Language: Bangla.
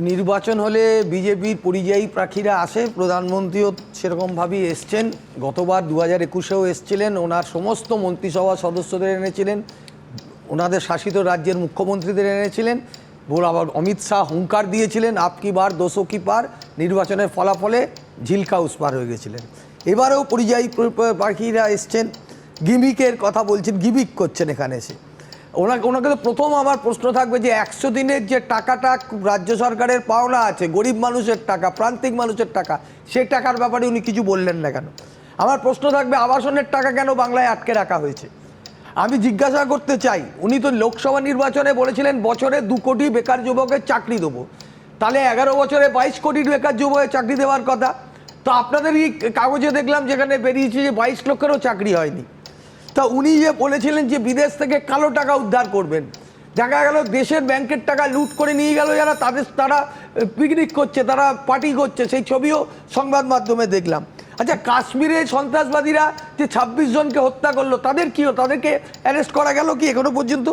নির্বাচন হলে বিজেপির পরিযায়ী প্রার্থীরা আসে। প্রধানমন্ত্রীও সেরকমভাবেই এসছেন। গতবার দু হাজার একুশেও এসছিলেন। ওনার সমস্ত মন্ত্রিসভা সদস্যদের এনেছিলেন। ওনাদের শাসিত রাজ্যের মুখ্যমন্ত্রীদের এনেছিলেন। আবার অমিত শাহ হুঙ্কার দিয়েছিলেন আপকি বার, দোষো কি পার? নির্বাচনের ফলাফলে ঝিলকা উসপার হয়ে গেছিলেন। এবারেও পরিযায়ী প্র- প্রার্থীরা এসছেন। গিমিকের কথা বলছেন, গিমিক করছেন এখানে এসে। ওনাকে ওনাকে তো প্রথম আমার প্রশ্ন থাকবে যে একশো দিনের যে টাকাটা রাজ্য সরকারের পাওনা আছে, গরিব মানুষের টাকা, প্রান্তিক মানুষের টাকা, সে টাকার ব্যাপারে উনি কিছু বললেন না কেন? আমার প্রশ্ন থাকবে, আবাসনের টাকা কেন বাংলায় আটকে রাখা হয়েছে? আমি জিজ্ঞাসা করতে চাই, উনি তো লোকসভা নির্বাচনে বলেছিলেন, বছরে দু কোটি বেকার যুবকের চাকরি দেবো। তাহলে এগারো বছরে বাইশ কোটি বেকার যুবকের চাকরি দেওয়ার কথা। তো আপনাদের এই কাগজে দেখলাম, যেখানে বেরিয়েছে যে বাইশ লক্ষেরও চাকরি হয়নি। তা উনি যে বলেছিলেন যে বিদেশ থেকে কালো টাকা উদ্ধার করবেন। দেখা গেল দেশের ব্যাংকের টাকা লুট করে নিয়ে গেল যারা, তাদের, তারা পিকনিক করছে, তারা পার্টি করছে, সেই ছবিও সংবাদ মাধ্যমে দেখলাম। আচ্ছা কাশ্মীরে সন্ত্রাসবাদীরা যে ছাব্বিশ জনকে হত্যা করল, তাদের কী? তাদেরকে অ্যারেস্ট করা গেল কি এখনও পর্যন্ত?